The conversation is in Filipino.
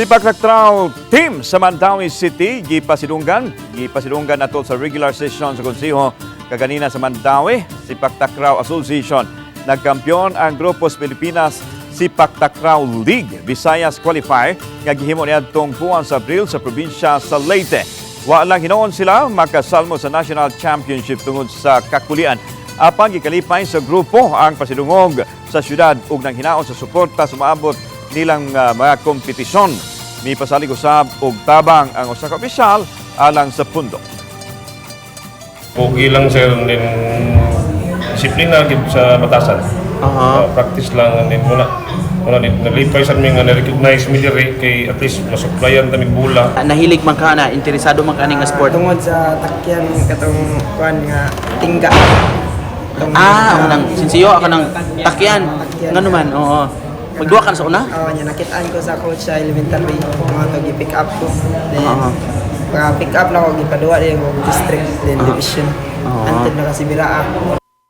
Sipak Takraw team sa Mandawi City, gipasidunggan, gipasidunggan ato sa regular session sa konseho kaganina sa Mandawi, Sipak Takraw Association. Nagkampiyon ang Grupos Pilipinas Sipak Takraw League Visayas Qualifier nga gihimo niadtong buwan sa Abril sa probinsya sa Leyte. Wa lang hinoon sila makasalmo sa National Championship tungod sa kakulian. Apan gikalipay sa grupo ang pasidungog sa syudad ug nang hinaon sa suporta sumaabot nilang ah, mga kompetisyon. May pasalig usab og tabang ang usa ka opisyal alang sa pundo. Pogi lang sir, din disiplina gid sa batasan. Aha. Uh, practice lang din muna. Muna din nalipay sa mga na-recognize mi diri kay at least masuplayan ta mig bola. Ah, Nahilig man ka na, interesado man ka ning nga sport. Tungod sa takyan katong kuan nga tingga. Ah, ako nang sinsiyo, ako nang takyan. Nga naman, oo. Magduwa ka na sa una? Oo, niya nakitaan ko sa coach sa elementary. Mga to gi-pick up ko. Then, Oo. pag pick up na ko gipaduwa din ko district then Ah. division. Oo. Antod na kasi biraa.